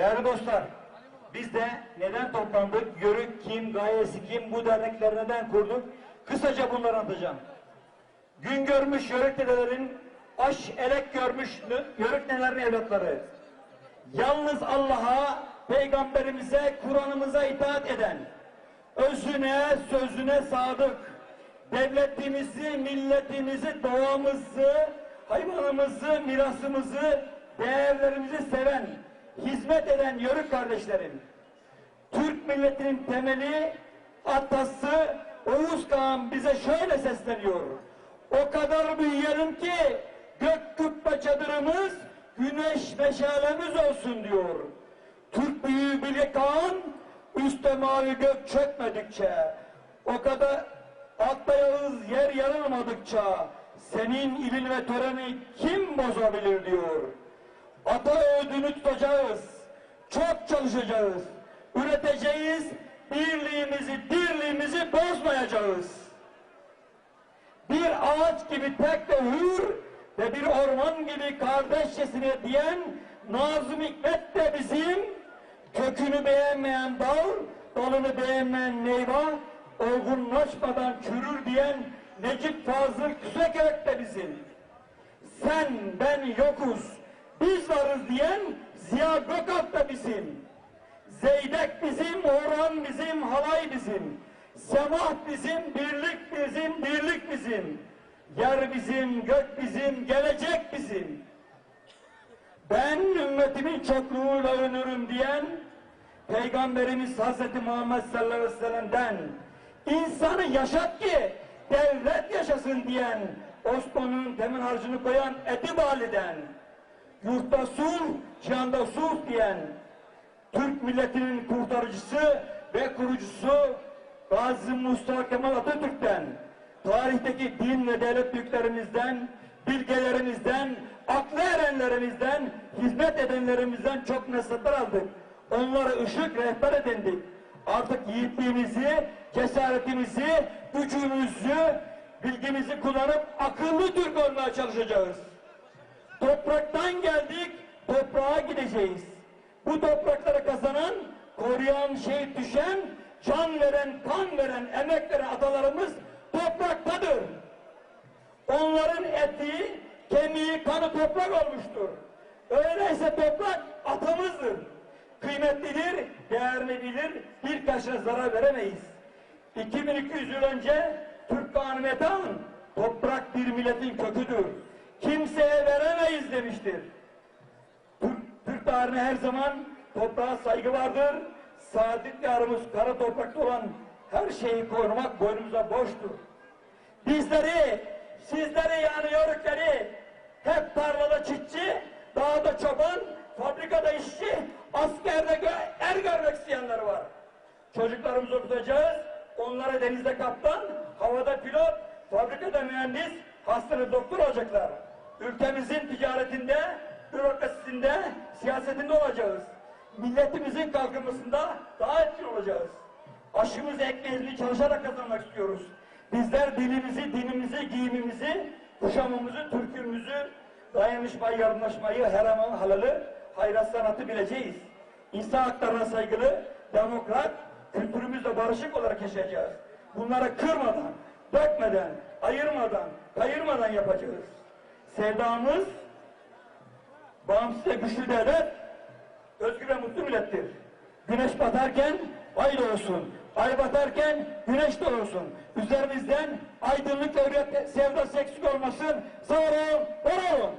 Değerli dostlar, biz de neden toplandık, yörük kim, gayesi kim, bu dernekleri neden kurduk? Kısaca bunları anlatacağım. Gün görmüş yörük dedelerin, aş elek görmüş yörük nelerin evlatları. Yalnız Allah'a, peygamberimize, Kur'an'ımıza itaat eden, özüne, sözüne sadık, devletimizi, milletimizi, doğamızı, hayvanımızı, mirasımızı, değerlerimizi seven, hizmet eden yörük kardeşlerim. Türk milletinin temeli, atası Oğuz Kağan bize şöyle sesleniyor. O kadar büyüyelim ki gök kubbe çadırımız, güneş meşalemiz olsun diyor. Türk büyüğü Bilge Kağan, üstte mavi gök çökmedikçe, o kadar altta yer yarılmadıkça, senin ilin ve töreni kim bozabilir diyor. Ata ödünü tutacağız, çok çalışacağız, üreteceğiz, birliğimizi, dirliğimizi bozmayacağız. Bir ağaç gibi tek ve hür ve bir orman gibi kardeşçesine diyen Nazım Hikmet de bizim. Kökünü beğenmeyen dal, dalını beğenmeyen meyve, olgunlaşmadan çürür diyen Necip Fazıl Küsekök de bizim. Sen, ben yokuz, biz varız diyen Ziya Gökalp da bizim. Zeydek bizim, Orhan bizim, Halay bizim. Semah bizim, birlik bizim, dirlik bizim. Yer bizim, gök bizim, gelecek bizim. Ben ümmetimin çokluğuyla övünürüm diyen Peygamberimiz Hazreti Muhammed sallallahu aleyhi ve sellem'den insanı yaşat ki devlet yaşasın diyen Osman'ın temin harcını koyan Edip Ali'den yurtta sulh, cihanda sulh diyen Türk milletinin kurtarıcısı ve kurucusu Gazi Mustafa Kemal Atatürk'ten, tarihteki din ve devlet büyüklerimizden, bilgelerimizden, aklı erenlerimizden, hizmet edenlerimizden çok nasihatler aldık. Onlara ışık rehber edindik. Artık yiğitliğimizi, cesaretimizi, gücümüzü, bilgimizi kullanıp akıllı Türk olmaya çalışacağız. Topraktan geldik, toprağa gideceğiz. Bu toprakları kazanan, koruyan, şehit düşen, can veren, kan veren, emek veren atalarımız topraktadır. Onların eti, kemiği, kanı toprak olmuştur. Öyleyse toprak atamızdır. Kıymetlidir, değerini bilir, bir kaşına zarar veremeyiz. 2200 yıl önce Türk Kanunu Metan, toprak bir milletin köküdür. Kimseye veremeyiz demiştir. Türk, Türk tarihine her zaman toprağa saygı vardır. Saadet yarımız kara toprakta olan her şeyi korumak boynumuza borçtur. Bizleri, sizleri yani yörükleri hep tarlada çiftçi, dağda çoban, fabrikada işçi, askerde gö er görmek isteyenler var. Çocuklarımızı okutacağız, onlara denizde kaptan, havada pilot, fabrikada mühendis, hastanede doktor olacaklar. Ülkemizin ticaretinde, bürokrasisinde, siyasetinde olacağız. Milletimizin kalkınmasında daha etkili olacağız. Aşımızı ekmeğimizi çalışarak kazanmak istiyoruz. Bizler dilimizi, dinimizi, giyimimizi, kuşamımızı, türkümüzü, dayanışmayı, yardımlaşmayı, heramanı, halalı, hayrat sanatı bileceğiz. İnsan haklarına saygılı, demokrat, kültürümüzle barışık olarak yaşayacağız. Bunları kırmadan, dökmeden, ayırmadan, kayırmadan yapacağız. Sevdamız, bağımsız ve güçlü devlet, özgür ve mutlu millettir. Güneş batarken ay doğsun, ay batarken güneş doğsun. Üzerimizden aydınlık hürriyet sevdası eksik olmasın. Sağ olun, var olun.